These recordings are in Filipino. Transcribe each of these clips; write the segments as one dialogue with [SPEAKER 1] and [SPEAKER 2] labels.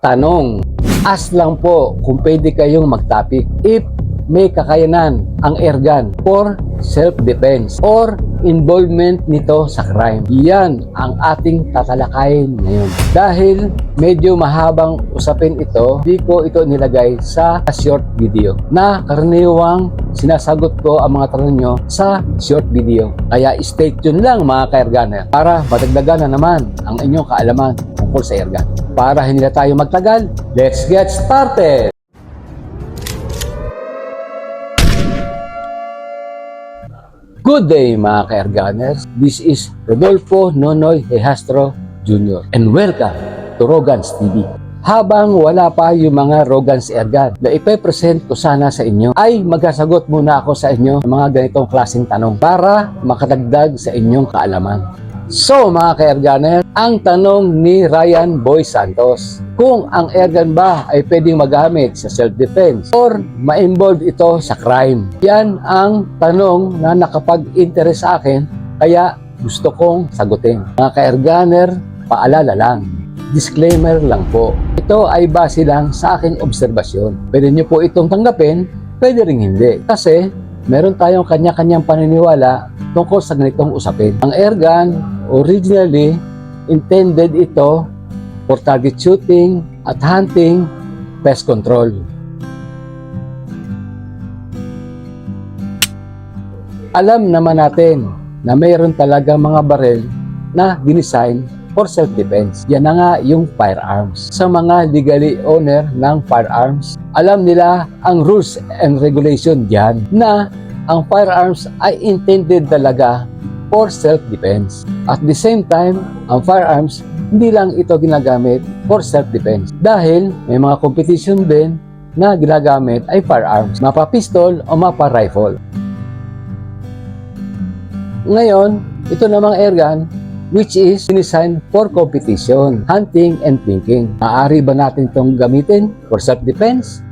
[SPEAKER 1] Tanong, as lang po kung pwede kayong magtapik if may kakayanan ang airgun for self-defense or involvement nito sa crime. Yan ang ating tatalakayin ngayon. Dahil medyo mahabang usapin ito, di ko ito nilagay sa short video na karaniwang sinasagot ko ang mga tanong nyo sa short video. Kaya stay tuned lang mga ka-airgunner para madagdagan na naman ang inyong kaalaman tungkol sa airgun. Para hindi na tayo magtagal, let's get started! Good day mga ka-airgunners. This is Rodolfo Nonoy Hehastro Jr. and welcome to Rogans TV. Habang wala pa yung mga Rogans Airgun na ipe-present ko sana sa inyo, ay magsasagot muna ako sa inyo ng mga ganitong klaseng tanong para makadagdag sa inyong kaalaman. So mga ka-airgunner, ang tanong ni Ryan Boy Santos, kung ang airgun ba ay pwedeng magamit sa self-defense or ma-involve ito sa crime? Yan ang tanong na nakapag-interest sa akin, kaya gusto kong sagutin. Mga ka-airgunner, paalala lang, disclaimer lang po. Ito ay base lang sa aking obserbasyon. Pwede nyo po itong tanggapin, pwede rin hindi. Kasi meron tayong kanya-kanyang paniniwala tungkol sa ganitong usapin. Ang airgun, originally, intended ito for target shooting at hunting, pest control. Alam naman natin na mayroon talaga mga barel na dinisign for self-defense. Yan na nga yung firearms. Sa mga legally owner ng firearms, alam nila ang rules and regulation diyan na ang firearms ay intended talaga for self-defense. At the same time, ang firearms, hindi lang ito ginagamit for self-defense. Dahil may mga competition din na ginagamit ay firearms, mapa pistol o mapa rifle. Ngayon, ito namang airgun which is designed for competition, hunting, and thinking. Maaari ba natin itong gamitin for self-defense?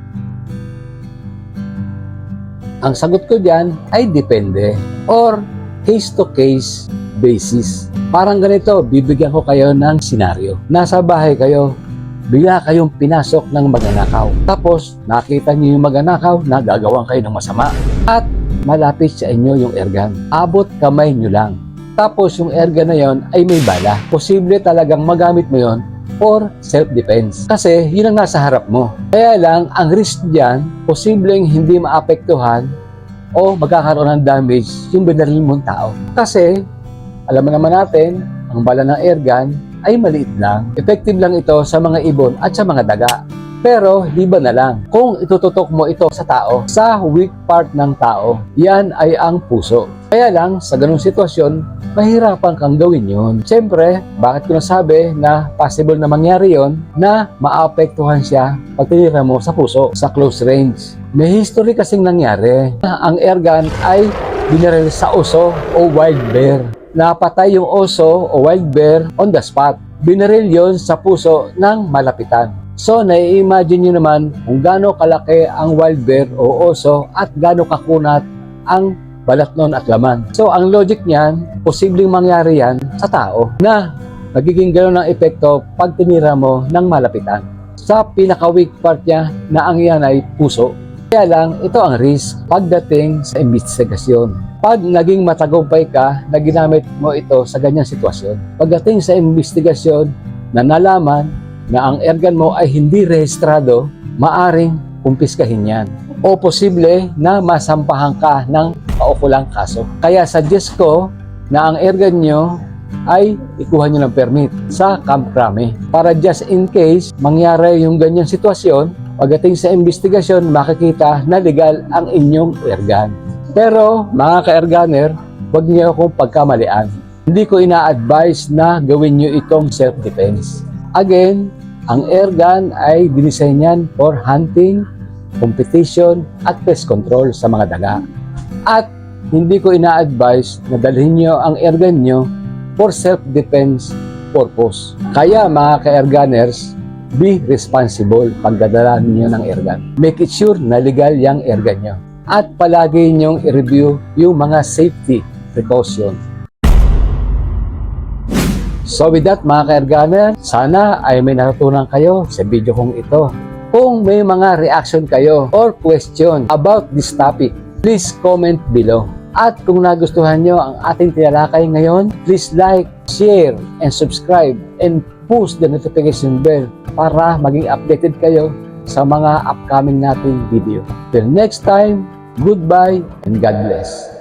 [SPEAKER 1] Ang sagot ko dyan ay depende or case-to-case basis. Parang ganito, bibigyan ko kayo ng senaryo. Nasa bahay kayo, bigla kayong pinasok ng magnanakaw. Tapos, nakita niyo yung magnanakaw na gagawan kayo ng masama. At malapit sa inyo yung airgun. Abot kamay nyo lang. Tapos yung airgun na yon ay may bala. Posible talagang magamit mo yon for self-defense. Kasi yun ang nasa harap mo. Kaya lang, ang risk dyan, posibleng hindi maapektuhan o magkakaroon ng damage yung binaril mong tao. Kasi, alam naman natin, ang bala ng airgun ay maliit lang. Effective lang ito sa mga ibon at sa mga daga. Pero, liba na lang. Kung itututok mo ito sa tao, sa weak part ng tao, yan ay ang puso. Kaya lang, sa ganung sitwasyon, mahirapan kang gawin yun. Siyempre, bakit ko nasabi na possible na mangyari yon na maapektuhan siya pag tinira mo sa puso, sa close range. May history kasing nangyari na ang airgun ay binaril sa oso o wild bear. Napatay yung oso o wild bear on the spot. Binaril yon sa puso ng malapitan. So, nai-imagine nyo naman kung gaano kalaki ang wild bear o oso at gaano kakunat ang balat nun at laman. So, ang logic niyan, posibleng mangyari yan sa tao na magiging gano'n ang epekto pag tinira mo ng malapitan. Sa pinaka-weak part niya na ang yan ay puso. Kaya lang, ito ang risk pagdating sa investigasyon. Pag naging matagumpay ka na ginamit mo ito sa ganyang sitwasyon, pagdating sa investigasyon na nalaman na ang airgun mo ay hindi rehistrado, maaring kumpiskahin yan. O posible na masampahan ka ng paukulang kaso. Kaya suggest ko na ang airgun nyo ay ikuha nyo ng permit sa Camp Crame. Para just in case mangyari yung ganyang sitwasyon, pagdating sa investigasyon, makikita na legal ang inyong airgun. Pero mga ka-airgunner, huwag niyo akong pagkamalian. Hindi ko ina-advise na gawin nyo itong self-defense. Again, ang airgun ay dinisenyan for hunting, competition, at pest control sa mga daga. At hindi ko ina-advise na dalhin nyo ang airgun nyo for self-defense purpose. Kaya mga ka-airgunners, be responsible pagdadala ninyo ng airgun. Make it sure na legal yung airgun nyo. At palagi nyong i-review yung mga safety precaution. So with that mga ka-Erganer, sana ay may natutunan kayo sa video kong ito. Kung may mga reaction kayo or question about this topic, please comment below. At kung nagustuhan nyo ang ating tinalakay ngayon, please like, share, and subscribe and push the notification bell para maging updated kayo sa mga upcoming nating video. Till next time, goodbye and God bless.